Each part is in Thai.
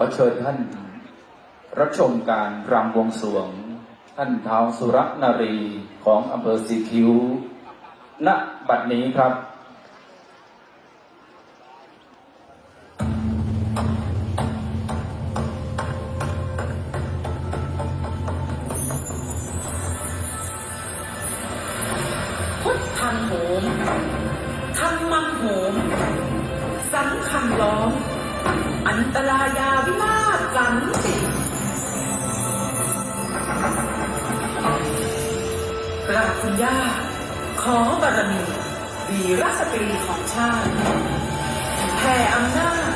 ขอเชิญท่าน รับชมการรำวงสวง ท่านท้าวสุรนารีของอำเภอสีคิ้วณบัดนี้ครับ กราบคุณย่า ขอบารมีวีรสตรีของชาติแผ่อำนาจ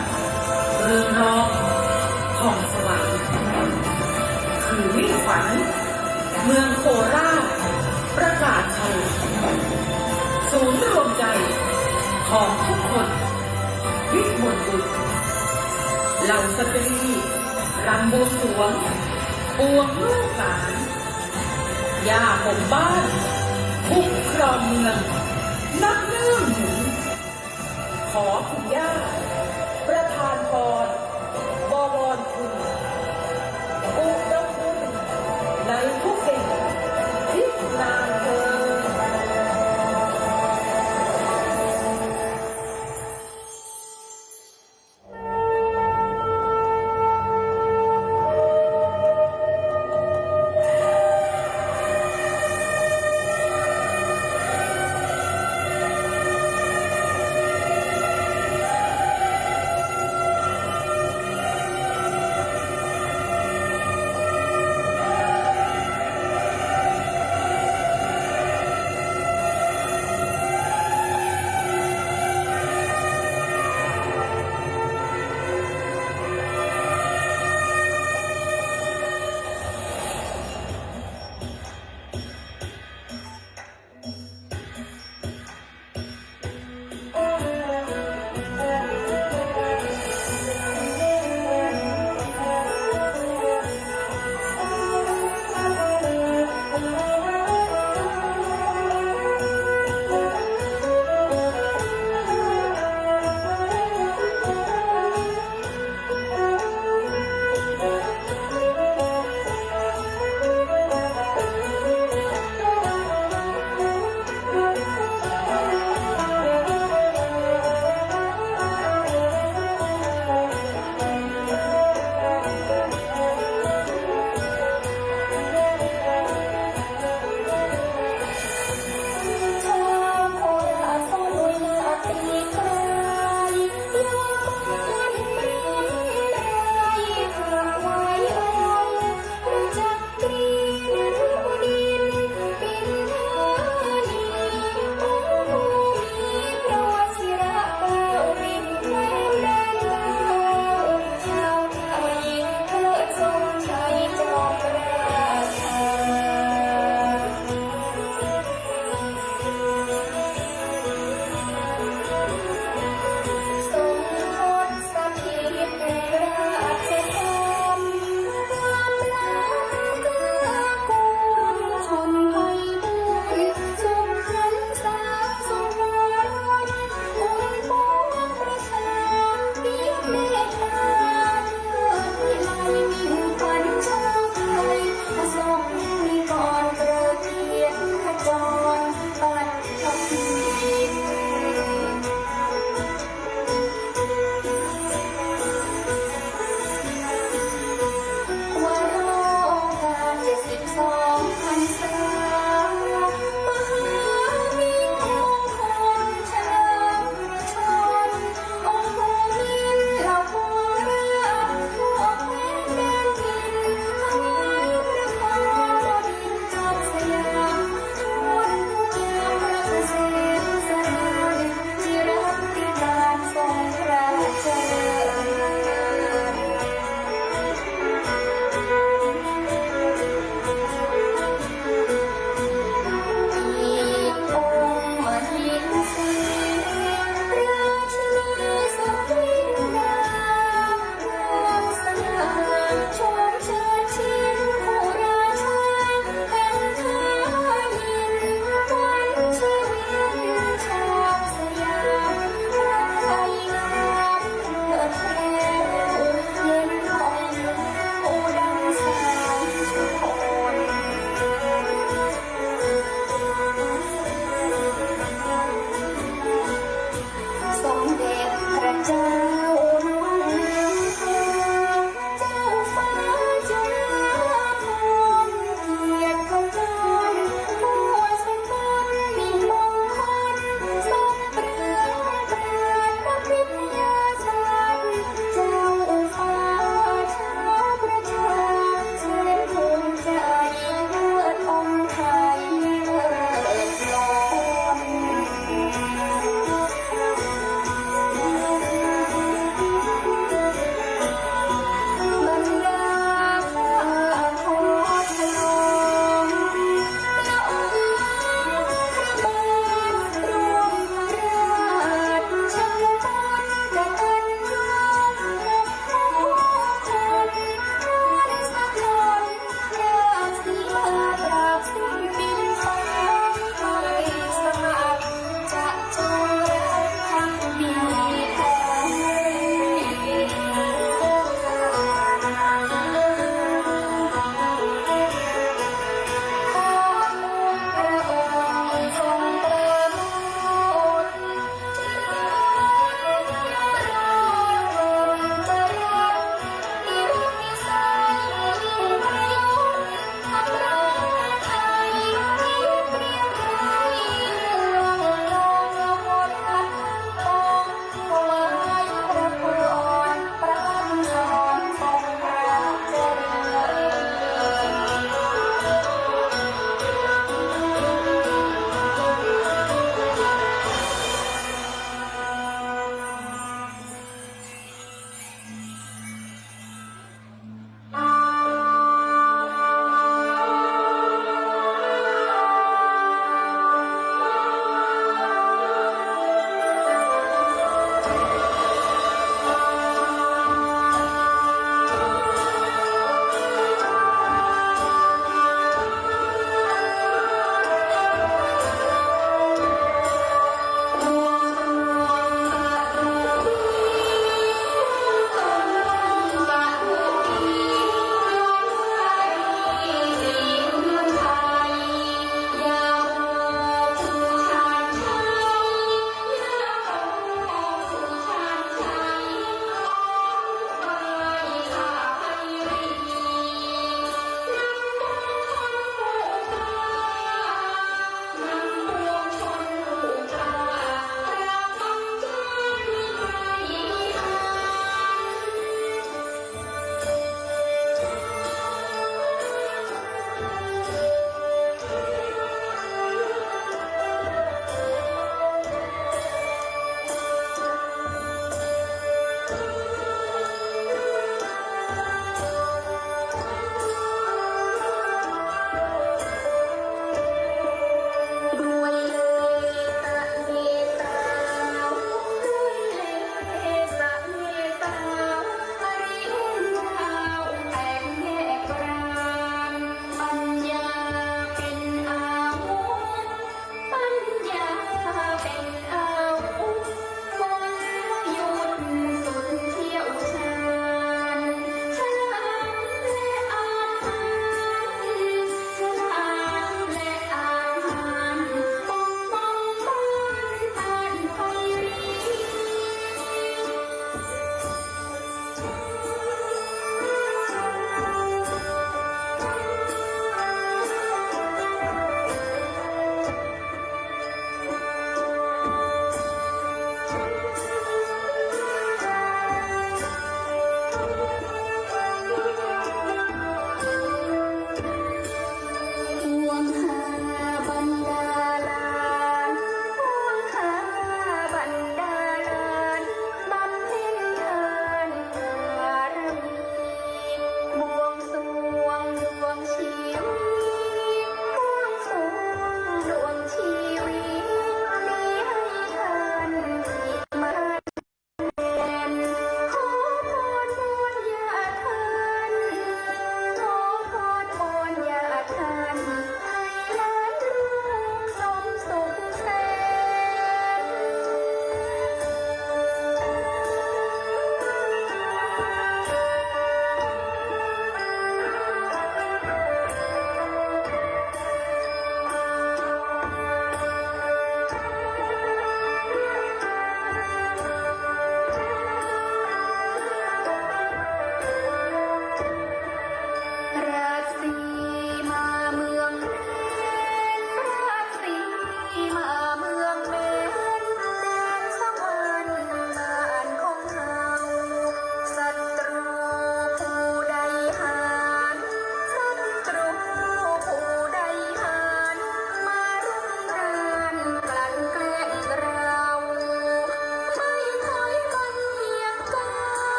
เรืองรองของสวรรค์คือมิ่งขวัญเมืองโคราชประกาศชัยศูนย์รวมใจของทุกคนวิมลบุตรเหล่าสตรีรำบวงสรวงปวงลูกหลาน ย่าผมบ้านคุ้มครองเมืองนักเนื่องหนุนขอคุณย่า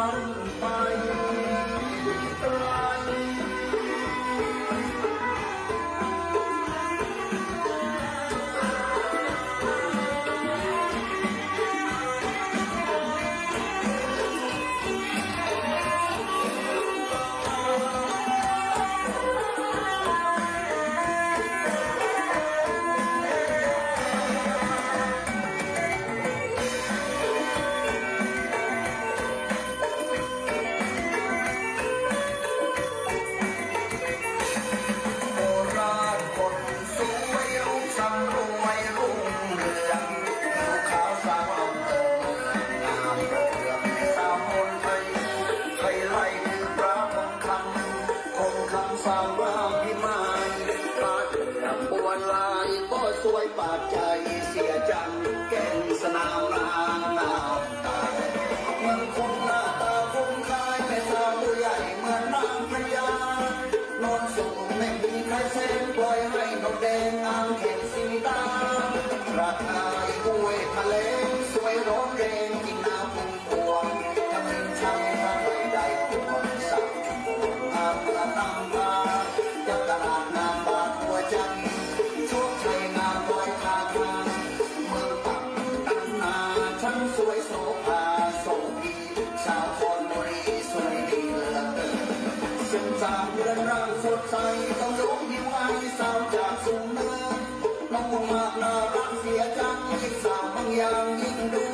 one by แม่แสนปล่ยให้นกแดงอ้างเห็นสีตาราคาอีกวยทะเลสวยร้อนเร มากนารักเสียจังสาวบางอย่างยิ่งดู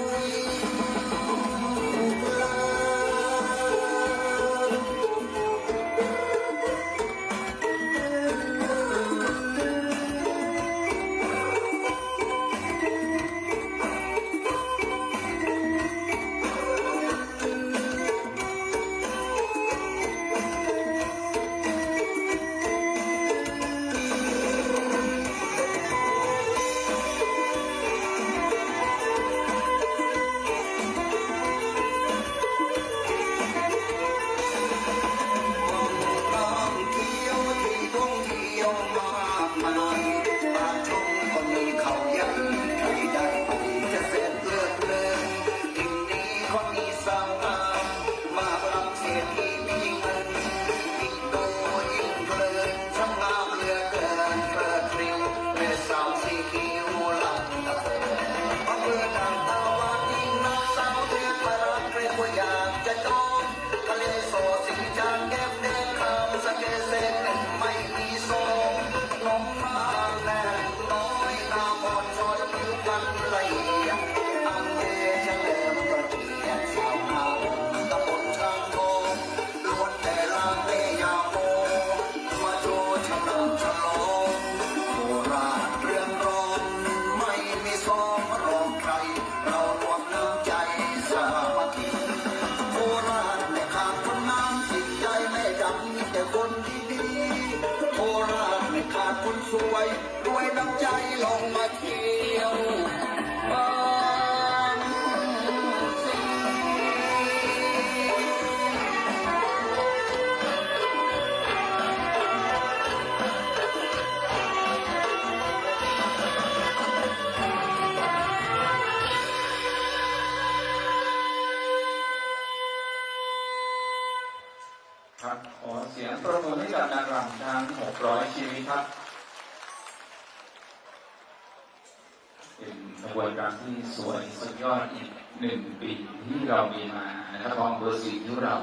ที่สวยสุดยอดอีกหนึ่งปีที่เรามีมานะครับรองเบอร์สี่นิ้วเรา